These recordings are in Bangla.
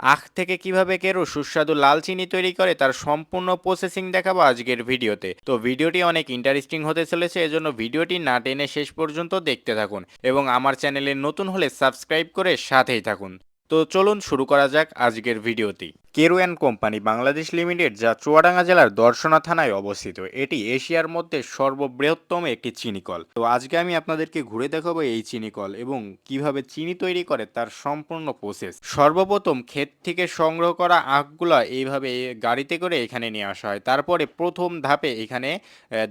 আখ থেকে কীভাবে কেরু সুস্বাদু লাল চিনি তৈরি করে তার সম্পূর্ণ প্রসেসিং দেখাবো আজকের ভিডিওতে। তো ভিডিওটি অনেক ইন্টারেস্টিং হতে চলেছে, এজন্য ভিডিওটি না টেনে শেষ পর্যন্ত দেখতে থাকুন এবং আমার চ্যানেলে নতুন হলে সাবস্ক্রাইব করে সাথেই থাকুন। তো চলুন শুরু করা যাক আজকের ভিডিওটি। Keru and company Bangladesh limited, যা চুয়াডাঙ্গা জেলার দর্শনা থানায় অবস্থিত, এটি এশিয়ার মধ্যে সর্ববৃহত্তম একটি চিনিকল তো আজকে আমি আপনাদেরকে ঘুরে দেখাবো এই চিনিকল এবং কীভাবে চিনি তৈরি করে তার সম্পূর্ণ প্রসেস সর্বপ্রথম ক্ষেত থেকে সংগ্রহ করা আখগুলা এইভাবে গাড়িতে করে এখানে নিয়ে আসা হয়। তারপরে প্রথম ধাপে এখানে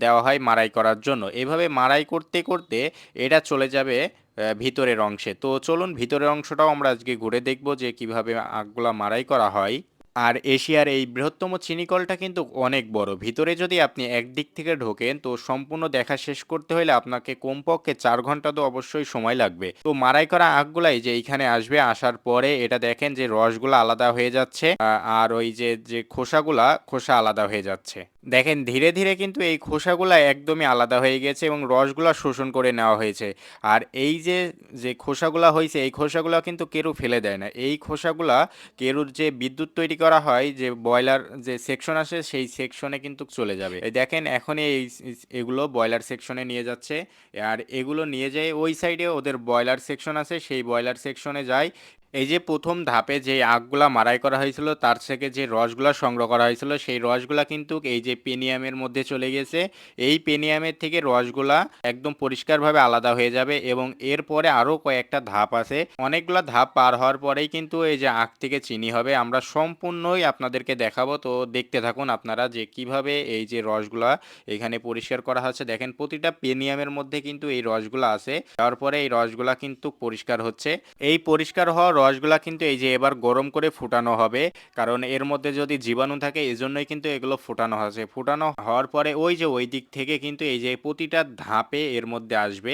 দেওয়া হয় মাড়াই করার জন্য। এভাবে মাড়াই করতে করতে এটা চলে যাবে ভিতরের অংশে। তো চলুন ভিতরের অংশটাও আমরা আজকে ঘুরে দেখব যে কীভাবে আখগুলা মাড়াই করা হয়। আর এশিয়ার এই বৃহত্তম চিনিকলটা কিন্তু অনেক বড়। ভিতরে যদি আপনি একদিক থেকে ঢোকেন, তো সম্পূর্ণ দেখা শেষ করতে হলে আপনাকে কমপক্ষে চার ঘণ্টা তো অবশ্যই সময় লাগবে। তো মারাই করা আখগুলাই যে এইখানে আসবে, আসার পরে এটা দেখেন যে রসগুলো আলাদা হয়ে যাচ্ছে আর ওই যে যে খোসাগুলা, খোসা আলাদা হয়ে যাচ্ছে। দেখেন, ধীরে ধীরে কিন্তু এই খোসাগুলা একদমই আলাদা হয়ে গেছে এবং রসগুলা শোষণ করে নেওয়া হয়েছে। আর এই যে যে খোসাগুলা হয়েছে এই খোসাগুলা কিন্তু কেরু ফেলে দেয় না। এই খোসাগুলা কেরুর যে বিদ্যুৎ তৈরি করা হয়, যে বয়লার যে সেকশন আসে, সেই সেকশনে কিন্তু চলে যাবে। দেখেন এখন এই এগুলো বয়লার সেকশনে নিয়ে যাচ্ছে। আর এগুলো নিয়ে যায় ওই সাইডে ওদের বয়লার সেকশন আছে, সেই বয়লার সেকশনে যায়। এই যে প্রথম ধাপে যে আগগুলা মারাই করা হয়েছিল, তার থেকে যে রসগুলা সংগ্রহ করা হয়েছিল, সেই রসগুলা কিন্তু এই যে পেনিয়ামের মধ্যে চলে গেছে। এই পেনিয়ামের থেকে রসগুলা একদম পরিষ্কারভাবে আলাদা হয়ে যাবে এবং এরপরে আরও কয়েকটা ধাপ আছে। অনেকগুলা ধাপ পার হওয়ার পরেই কিন্তু এই যে আখ থেকে চিনি হবে, আমরা সম্পূর্ণই আপনাদেরকে দেখাবো। তো দেখতে থাকুন আপনারা যে কীভাবে এই যে রসগুলা এখানে পরিষ্কার করা হচ্ছে। দেখেন, প্রতিটা পেনিয়ামের মধ্যে কিন্তু এই রসগুলা আছে। তারপরে এই রসগুলা কিন্তু পরিষ্কার হচ্ছে। এই পরিষ্কার হওয়া রসগুলা কিন্তু এই যে এবার গরম করে ফুটানো হবে। কারণ এর মধ্যে যদি জীবাণু থাকে এই জন্যই কিন্তু এগুলো ফুটানো হয়েছে। ফুটানো হওয়ার পরে ওই যে ওই দিক থেকে কিন্তু এই যে প্রতিটা ধাপে এর মধ্যে আসবে।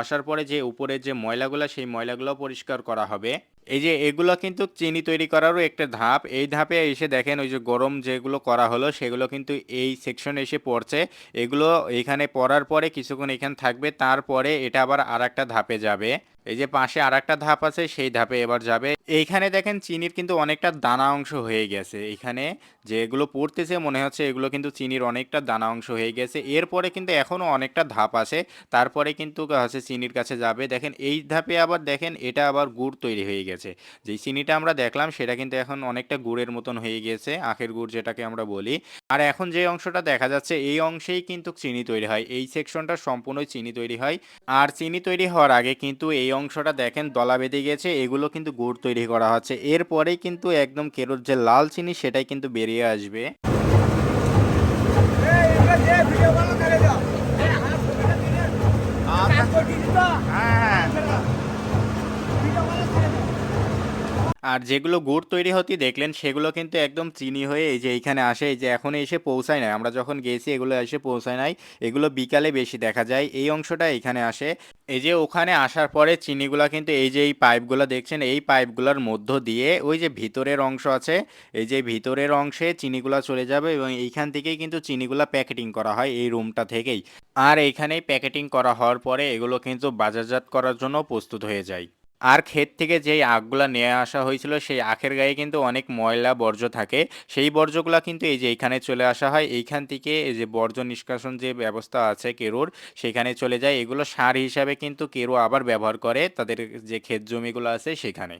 আসার পরে যে উপরে যে ময়লাগুলো, সেই ময়লাগুলো পরিষ্কার করা হবে। এই যে এগুলো কিন্তু চিনি তৈরি করারও একটা ধাপ। এই ধাপে এসে দেখেন ওই যে গরম যেগুলো করা হলো, সেগুলো কিন্তু এই সেকশনে এসে পড়ছে। এগুলো এখানে পড়ার পরে কিছুক্ষণ এখানে থাকবে, তারপরে এটা আবার আর একটা ধাপে যাবে। এই যে পাশে আর একটা ধাপ আছে, সেই ধাপে এবার যাবে। এইখানে দেখেন চিনির কিন্তু অনেকটা দানা অংশ হয়ে গেছে। এখানে যেগুলো পড়তেছে মনে হচ্ছে এগুলো কিন্তু চিনির অনেকটা দানা অংশ হয়ে গেছে। এরপরে কিন্তু এখনও অনেকটা ধাপ আছে। তারপরে কিন্তু হচ্ছে চিনির কাছে যাবে। দেখেন এই ধাপে আবার দেখেন এটা আবার গুড় তৈরি হয়ে গেছে। যেই চিনিটা আমরা দেখলাম সেটা কিন্তু এখন অনেকটা গুড়ের মতন হয়ে গেছে, আখের গুড় যেটাকে আমরা বলি। আর এখন যে অংশটা দেখা যাচ্ছে এই অংশেই কিন্তু চিনি তৈরি হয়। এই সেকশনটা সম্পূর্ণই চিনি তৈরি হয়। আর চিনি তৈরি হওয়ার আগে কিন্তু এই অংশটা দেখেন দলা বেঁধে গেছে। এগুলো কিন্তু গুড় তৈরি করা হচ্ছে। এরপরেই কিন্তু একদম কেরোর যে লাল চিনি সেটাই কিন্তু বেরিয়ে আসবে। আর যেগুলো গুড় তৈরি হতে দেখলেন, সেগুলো কিন্তু একদম চিনি হয়ে এই যে এইখানে আসে, এই যে এখন এসে পৌঁছায় নাই। আমরা যখন গেছি, এগুলো এসে পৌঁছায় নাই। এগুলো বিকালে বেশি দেখা যায়। এই অংশটা এখানে আসে। এই যে ওখানে আসার পরে চিনিগুলা কিন্তু এই যে এই পাইপগুলো দেখছেন, এই পাইপগুলোর মধ্য দিয়ে ওই যে ভিতরের অংশ আছে, এই যে ভিতরের অংশে চিনিগুলা চলে যাবে এবং এইখান থেকেই কিন্তু চিনিগুলা প্যাকেটিং করা হয় এই রুমটা থেকেই। আর এইখানেই প্যাকেটিং করা হওয়ার পরে এগুলো কিন্তু বাজারজাত করার জন্য প্রস্তুত হয়ে যায়। আর ক্ষেত থেকে যেই আখগুলো নিয়ে আসা হয়েছিল, সেই আখের গায়ে কিন্তু অনেক ময়লা বর্জ্য থাকে। সেই বর্জ্যগুলো কিন্তু এই যে এইখানে চলে আসা হয়, এইখান থেকে এই যে বর্জ্য নিষ্কাশন যে ব্যবস্থা আছে কেরুর, সেখানে চলে যায়। এগুলো সার হিসাবে কিন্তু কেরু আবার ব্যবহার করে তাদের যে ক্ষেত জমিগুলো আছে সেখানে।